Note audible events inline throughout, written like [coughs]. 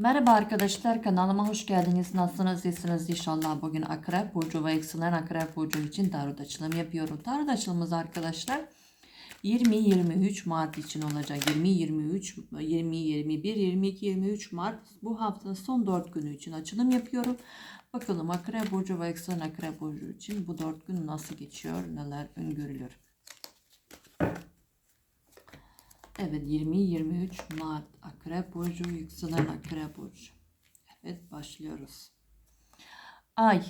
Merhaba arkadaşlar kanalıma hoş geldiniz. Nasılsınız? İyisiniz inşallah. Bugün Akrep Burcu ve yükselen Akrep Burcu için tarot açılımı yapıyorum. Tarot açılımımız arkadaşlar 20-23 Mart için olacak. 20-23, 20-21, 22-23 Mart bu haftanın son 4 günü için açılım yapıyorum. Bakalım Akrep Burcu ve yükselen Akrep Burcu için bu 4 gün nasıl geçiyor, neler öngörülür. Evet 20-23 Mart Akrep Burcu, yükselen Akrep Burcu. Evet başlıyoruz. Ay.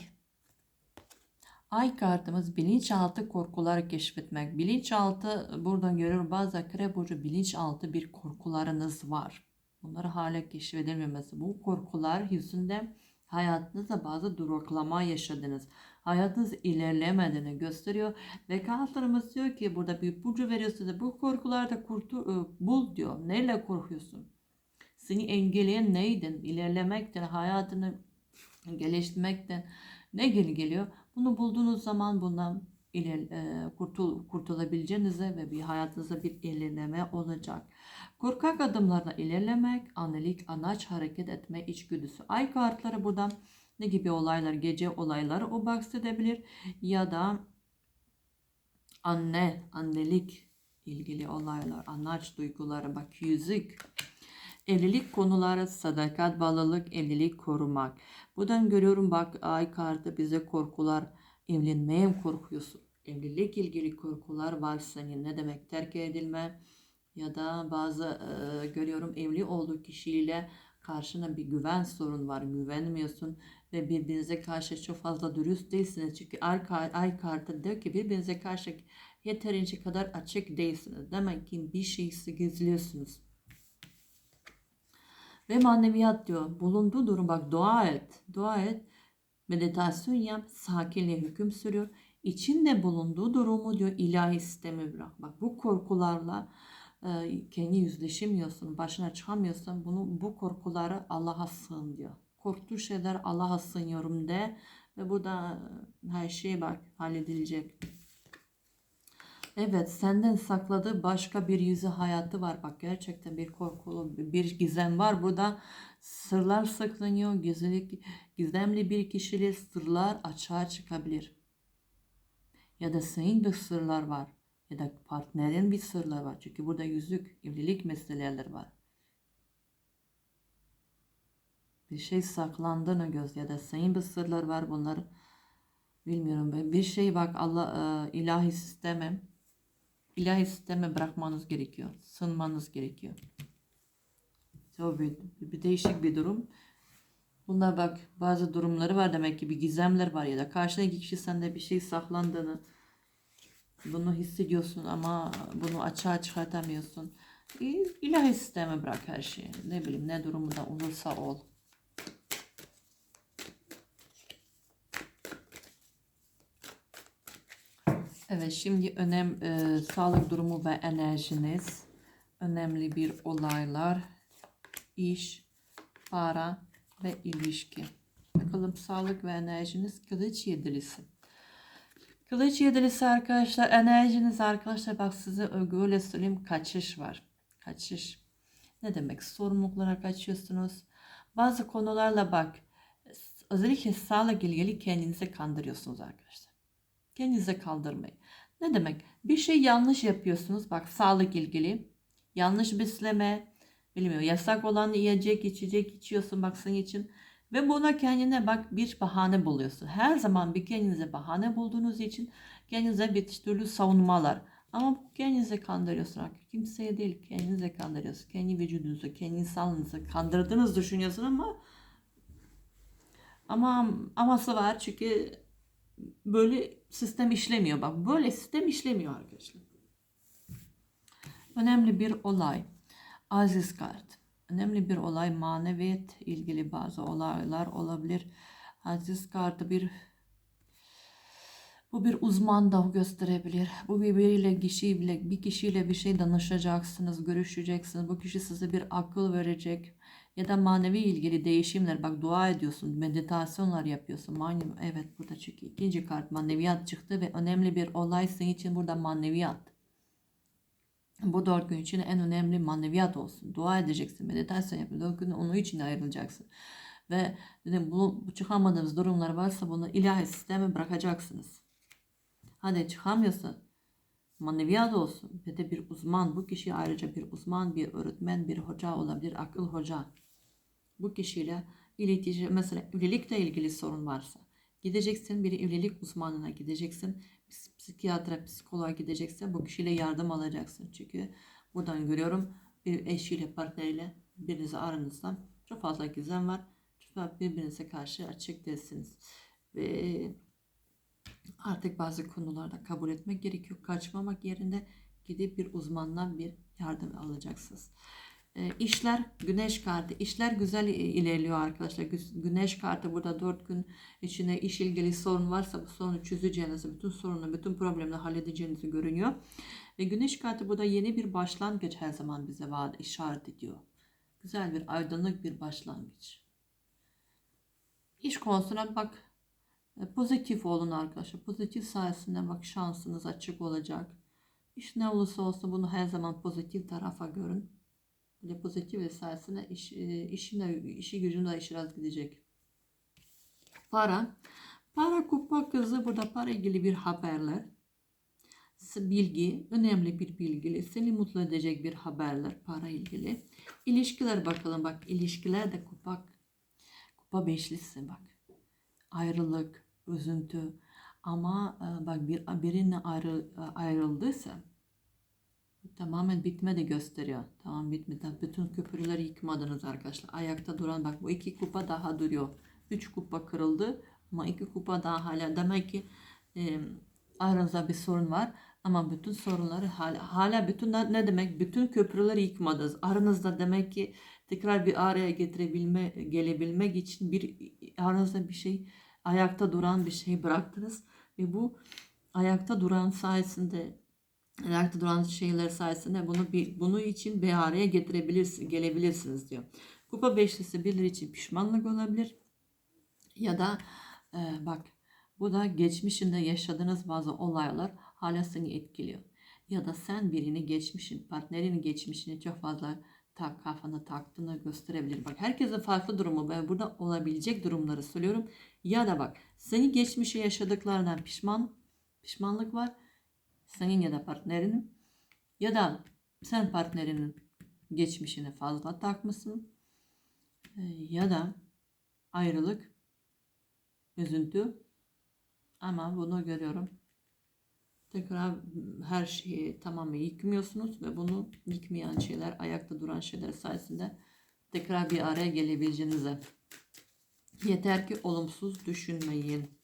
Ay kartımız bilinçaltı korkuları keşfetmek. Bilinçaltı buradan görüyorum bazı Akrep Burcu bilinçaltı bir korkularınız var. Bunları hala keşfedilmemesi. Bu korkular yüzünden hayatınızda bazı duraklama yaşadınız. Hayatınız ilerlemediğini gösteriyor. Ve kartlarımız diyor ki burada bir ipucu veriyor size. Bu korkularda kurtu, e, bul diyor. Neyle korkuyorsun? Seni engelleyen neydin? İlerlemekten, hayatını geliştirmekten ne geri geliyor? Bunu bulduğunuz zaman bundan iler, e, kurtul, kurtulabileceğinize ve bir hayatınızda bir ilerleme olacak. Korkak adımlarla ilerlemek, annelik, anaç hareket etme içgüdüsü. Ay kartları buradan ne gibi olaylar, gece olayları o bahsedebilir ya da anne, annelik ilgili olaylar, anaç duyguları, bak yüzük, evlilik konuları, sadakat, bağlılık, evlilik korumak. Buradan görüyorum bak ay kartı bize korkular, evlenmeye mi korkuyorsun? Evlilik ilgili korkular var senin. Ne demek terk edilme ya da bazı e, görüyorum evli olduğu kişiyle karşına bir güven sorun var. Güvenmiyorsun ve birbirinize karşı çok fazla dürüst değilsiniz. Çünkü ay, ay kartı diyor ki birbirinize karşı yeterince kadar açık değilsiniz. Demek ki bir şeyi gizliyorsunuz. Ve maneviyat diyor. Bulunduğu durum bak dua et. Dua et. Meditasyon yap. Sakinliğe hüküm sürüyor. İçinde bulunduğu durumu diyor ilahi sisteme bırak. Bak bu korkularla kendi yüzleşemiyorsun. Başına çıkamıyorsun. Bunu bu korkuları Allah'a sığın diyor. Korktuğu şeyler Allah'a sığınıyorum de. Ve burada e, her şey bak halledilecek. Evet, senden sakladığı başka bir yüzü hayatı var. Bak gerçekten bir korkulu bir gizem var. Burada sırlar saklanıyor. Gizlilik, gizemli bir kişiyle sırlar açığa çıkabilir. Ya da senin de sırlar var. Ya da partnerin bir sırlar var. Çünkü burada yüzük, evlilik meseleleri var. Bir şey saklandığını göz ya da senin bir sırlar var bunları bilmiyorum ben. Bir şey bak Allah e, ilahi sisteme ilahi sisteme bırakmanız gerekiyor. Sınmanız gerekiyor. O bir, bir değişik bir durum. Bunlar bak bazı durumları var demek ki bir gizemler var ya da karşındaki kişi sende bir şey saklandığını bunu hissediyorsun ama bunu açığa çıkartamıyorsun. İlahi sisteme bırak her şeyi. Ne bileyim ne durumda olursa ol. Evet şimdi önem e, sağlık durumu ve enerjiniz önemli bir olaylar iş para ve ilişki bakalım sağlık ve enerjiniz kılıç yedilisi kılıç yedilisi arkadaşlar enerjiniz arkadaşlar bak size öyle söyleyeyim kaçış var kaçış ne demek sorumluluklara kaçıyorsunuz bazı konularla bak özellikle sağlık ilgili kendinize kandırıyorsunuz arkadaşlar Kendinize kaldırmayın. Ne demek? Bir şey yanlış yapıyorsunuz. Bak sağlık ilgili. Yanlış besleme. Bilmiyorum. Yasak olan yiyecek, içecek içiyorsun bak için. Ve buna kendine bak bir bahane buluyorsun. Her zaman bir kendinize bahane bulduğunuz için kendinize bir türlü savunmalar. Ama kendinize kandırıyorsun. Kimseye değil kendinize kandırıyorsun. Kendi vücudunuzu, kendi insanlığınızı kandırdığınızı düşünüyorsun ama ama aması var çünkü böyle sistem işlemiyor. Bak böyle sistem işlemiyor arkadaşlar. Önemli bir olay. Aziz kart. Önemli bir olay maneviyat ilgili bazı olaylar olabilir. Aziz kartı bir bu bir uzman da gösterebilir. Bu birbiriyle kişiyle bir kişiyle bir şey danışacaksınız, görüşeceksiniz. Bu kişi size bir akıl verecek ya da manevi ilgili değişimler. Bak dua ediyorsun, meditasyonlar yapıyorsun. Manevi, evet burada çünkü ikinci kart maneviyat çıktı ve önemli bir olay senin için burada maneviyat. Bu dört gün için en önemli maneviyat olsun. Dua edeceksin, meditasyon yapın. Dört gün onun için ayrılacaksın. Ve dedim bu, bu çıkamadığınız durumlar varsa bunu ilahi sisteme bırakacaksınız. Hadi çıkamıyorsun. Maneviyat olsun. Ve de bir uzman. Bu kişi ayrıca bir uzman, bir öğretmen, bir hoca olabilir. Akıl hoca. Bu kişiyle iletişim, mesela evlilikle ilgili sorun varsa gideceksin bir evlilik uzmanına gideceksin. Ps- Psikiyatra, psikoloğa gideceksin. Bu kişiyle yardım alacaksın. Çünkü buradan görüyorum bir eşiyle, partneriyle birinizi aranızda çok fazla gizem var. Çok birbirinize karşı açık değilsiniz. Ve artık bazı konularda kabul etmek gerekiyor. Kaçmamak yerinde gidip bir uzmandan bir yardım alacaksınız. E, işler güneş kartı. İşler güzel ilerliyor arkadaşlar. Gü- Güneş kartı burada 4 gün içinde iş ilgili sorun varsa bu sorunu çözeceğinizi, bütün sorunu, bütün problemleri halledeceğinizi görünüyor. Ve güneş kartı burada yeni bir başlangıç her zaman bize vaat işaret ediyor. Güzel bir aydınlık bir başlangıç. İş konusuna bak e, pozitif olun arkadaşlar. Pozitif sayesinde bak şansınız açık olacak. İş ne olursa olsun bunu her zaman pozitif tarafa görün. Böyle pozitif sayesinde iş, e, işine, işi gücüne biraz gidecek. Para. Para kupa kızı burada para ilgili bir haberler. Bilgi, önemli bir bilgi, seni mutlu edecek bir haberler para ilgili. İlişkiler bakalım bak ilişkiler de kupa kupa beşlisi bak. Ayrılık, üzüntü ama e, bak bir birine ayrı, ayrıldıysa tamamen bitme de gösteriyor. Tamam bitmedi. Bütün köprüleri yıkmadınız arkadaşlar. Ayakta duran bak bu iki kupa daha duruyor. Üç kupa kırıldı ama iki kupa daha hala. Demek ki e, aranızda bir sorun var. Ama bütün sorunları hala, hala bütün ne demek? Bütün köprüleri yıkmadınız. Aranızda demek ki tekrar bir araya getirebilme, gelebilmek için bir aranızda bir şey ayakta duran bir şey bıraktınız ve bu ayakta duran sayesinde ayakta duran şeyler sayesinde bunu bir bunu için bir araya getirebilirsiniz, gelebilirsiniz diyor. Kupa beşlisi birileri için pişmanlık olabilir ya da e, bak bu da geçmişinde yaşadığınız bazı olaylar hala seni etkiliyor. Ya da sen birini geçmişin, partnerini geçmişini çok fazla tak kafana taktığını gösterebilir. Bak herkesin farklı durumu. Ben burada olabilecek durumları söylüyorum. Ya da bak seni geçmişe yaşadıklarından pişman pişmanlık var. Senin ya da partnerinin ya da sen partnerinin geçmişini fazla takmışsın. Ee, Ya da ayrılık, üzüntü. Ama bunu görüyorum. Tekrar her şeyi tamamen yıkmıyorsunuz ve bunu yıkmayan şeyler, ayakta duran şeyler sayesinde tekrar bir araya gelebileceğinize. Yeter ki olumsuz düşünmeyin.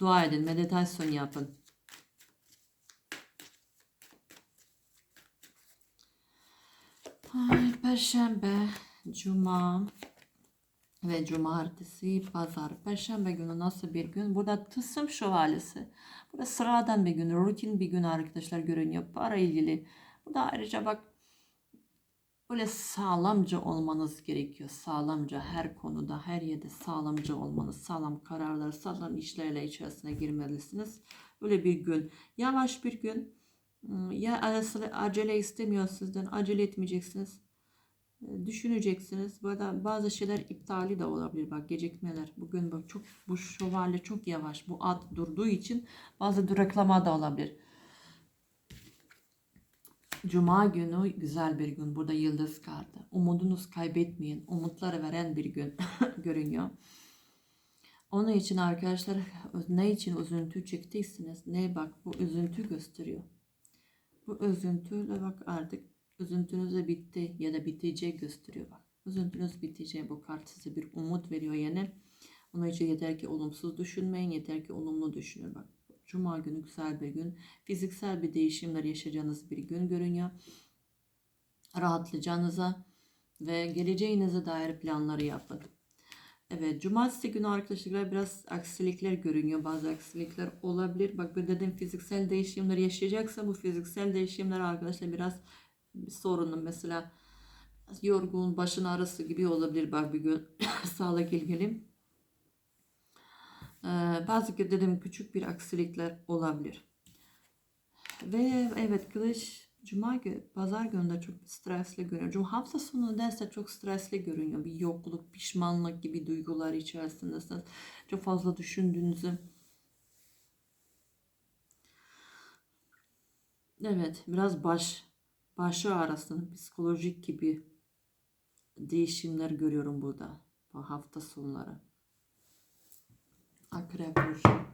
Dua edin, meditasyon yapın. Ay, Perşembe, Cuma ve Cumartesi, Pazar. Perşembe günü nasıl bir gün? Burada tılsım şövalyesi. Burada sıradan bir gün, rutin bir gün arkadaşlar görünüyor. Para ilgili. Burada ayrıca bak böyle sağlamca olmanız gerekiyor. Sağlamca her konuda, her yerde sağlamca olmanız, sağlam kararlar, sağlam işlerle içerisine girmelisiniz. Böyle bir gün. Yavaş bir gün. Hmm, Ya acele istemiyor sizden. Acele etmeyeceksiniz. E, Düşüneceksiniz. Burada bazı şeyler iptali de olabilir. Bak gecikmeler. Bugün bak çok bu şövalye çok yavaş. Bu at durduğu için bazı duraklama da olabilir. Cuma günü güzel bir gün. Burada yıldız kartı. Umudunuz kaybetmeyin. Umutları veren bir gün [laughs] görünüyor. Onun için arkadaşlar ne için üzüntü çektiyseniz ne bak bu üzüntü gösteriyor. Bu üzüntüyle bak artık üzüntünüz de bitti ya da bitecek gösteriyor bak. Üzüntünüz bitecek bu kart size bir umut veriyor yine. Onun için yeter ki olumsuz düşünmeyin yeter ki olumlu düşünün bak. Cuma günü güzel bir gün. Fiziksel bir değişimler yaşayacağınız bir gün görünüyor. Rahatlayacağınıza ve geleceğinize dair planları yapın. Evet, cumartesi günü arkadaşlar biraz aksilikler görünüyor. Bazı aksilikler olabilir. Bak bir dedim fiziksel değişimler yaşayacaksa bu fiziksel değişimler arkadaşlar biraz bir sorunlu. Mesela yorgun, başın ağrısı gibi olabilir bak bir gün [coughs] sağlık ilgili. Ee, bazı dedim küçük bir aksilikler olabilir. Ve evet kılıç Cuma günü, pazar günü de çok stresli görünüyor. Cuma hafta sonu nedense çok stresli görünüyor. Bir yokluk, pişmanlık gibi duygular içerisindesiniz. Çok fazla düşündüğünüzü. Evet, biraz baş başı ağrısını psikolojik gibi değişimler görüyorum burada. Bu hafta sonları. Akrep burcu.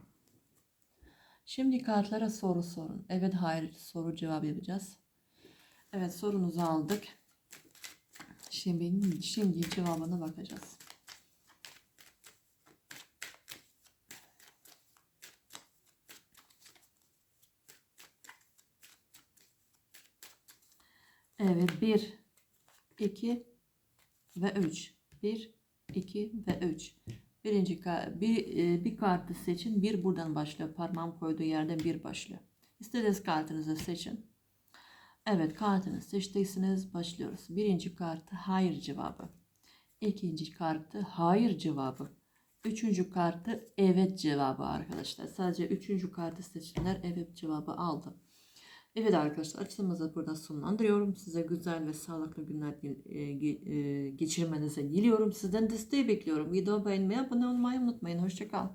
Şimdi kartlara soru sorun. Evet hayır soru cevap yapacağız. Evet sorunuzu aldık. Şimdi şimdi cevabına bakacağız. Evet 1 2 ve 3. 1 2 ve 3. Birinci bir, e, bir kartı seçin. Bir buradan başlıyor. Parmağım koyduğu yerden bir başlıyor. İstediğiniz kartınızı seçin. Evet kartınızı seçtiyseniz başlıyoruz. Birinci kartı hayır cevabı. İkinci kartı hayır cevabı. Üçüncü kartı evet cevabı arkadaşlar. Sadece üçüncü kartı seçenler evet cevabı aldı. Evet arkadaşlar açılımızı burada sonlandırıyorum. Size güzel ve sağlıklı günler e, e, geçirmenizi diliyorum. Sizden desteği bekliyorum. Video beğenmeyi, abone olmayı unutmayın. Hoşçakal.